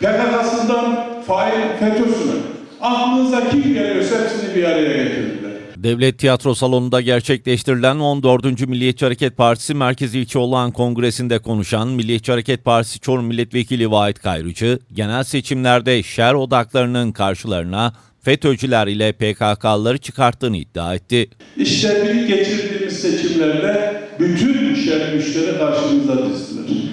PKK'sından fail FETÖ'süne. Aklınıza kim geliyorsa hepsini bir araya getirdiler. Devlet Tiyatro Salonu'nda gerçekleştirilen 14. Milliyetçi Hareket Partisi Merkezi İlçe olan kongresinde konuşan Milliyetçi Hareket Partisi Çorum Milletvekili Vahit Kayrıcı, genel seçimlerde şer odaklarının karşılarına FETÖ'cüler ile PKK'lıları çıkarttığını iddia etti. Bir geçirdiğimiz seçimlerde bütün şer güçleri karşımıza dizdiler.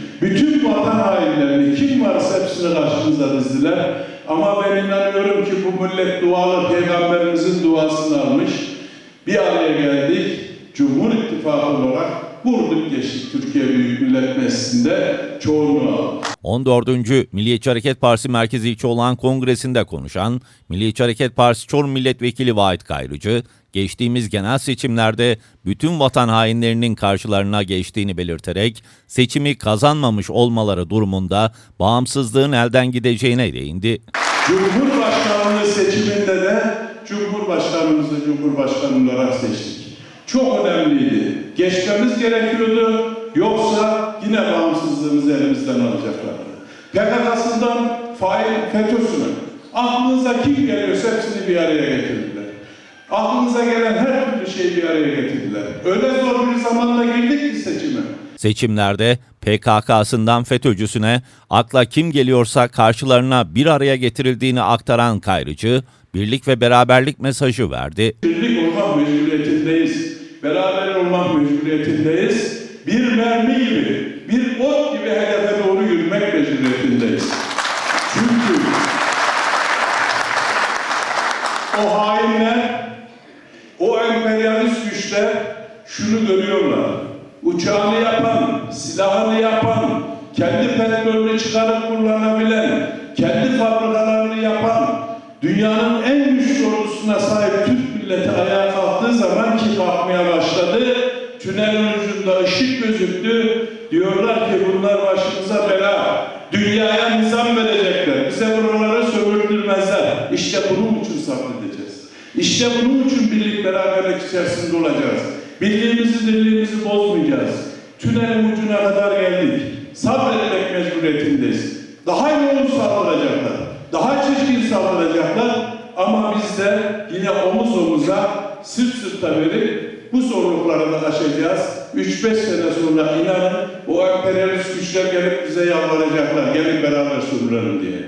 Dizdiler. Ama ben inanıyorum ki bu millet dualı peygamberimizin duasını almış. Bir araya geldik. Cumhur İttifakı olarak vurduk geçtik Türkiye Büyük Millet Meclisi'nde çoğunluğu aldık. 14. Milliyetçi Hareket Partisi Merkezi İlçe olan kongresinde konuşan Milliyetçi Hareket Partisi Çorum Milletvekili Vahit Kayrıcı, geçtiğimiz genel seçimlerde bütün vatan hainlerinin karşılarına geçtiğini belirterek seçimi kazanmamış olmaları durumunda bağımsızlığın elden gideceğine değindi. Cumhurbaşkanlığı seçiminde de Cumhurbaşkanımızı Cumhurbaşkanı olarak seçtik. Çok önemliydi. Geçmemiz gerekiyordu. Yoksa yine bağımsızlığımızı elimizden alacaklardı. PKK'sından fail FETÖ'süne. Aklınıza kim geliyorsa hepsini bir araya getirdiler. Aklınıza gelen her türlü şeyi bir araya getirdiler. Öyle zor bir zamanda girdik ki seçime. Seçimlerde PKK'sından FETÖ'cüsüne akla kim geliyorsa karşılarına bir araya getirildiğini aktaran Kayrıcı, birlik ve beraberlik mesajı verdi. Birlik olmak mecburiyetindeyiz. Beraber olmak mecburiyetindeyiz. Bir mermi gibi, bir ot gibi hedefe doğru yürümek mecburiyetindeyiz. O hainler, o emperyalist güçler şunu görüyorlar. Uçağını yapan, silahını yapan, kendi petrolünü çıkarıp kullanabilen, kendi fabrikalarını yapan, dünyanın en güçlü ordusuna sahip Türk milleti ayağa kalktığı zaman ki kalkmaya başladı, tünelin ucunda ışık gözüktü, diyorlar ki bunlar başımıza bela, dünyaya nizam verecekler, bize buraları sömürdürmezler. İşte bunun için. İşte bunun için birlik beraberlik içerisinde olacağız. Birliğimizi dirliğimizi bozmayacağız. Tünelin ucuna kadar geldik. Sabretmek mecburiyetindeyiz. Daha yoğun saldıracaklar. Daha çirkin saldıracaklar. Ama biz de yine omuz omuza sırt sırta verip bu zorlukları da aşacağız. 3-5 sene sonra inanın o emperyalist güçler gelip bize yalvaracaklar. Gelin beraber sömürelim diye.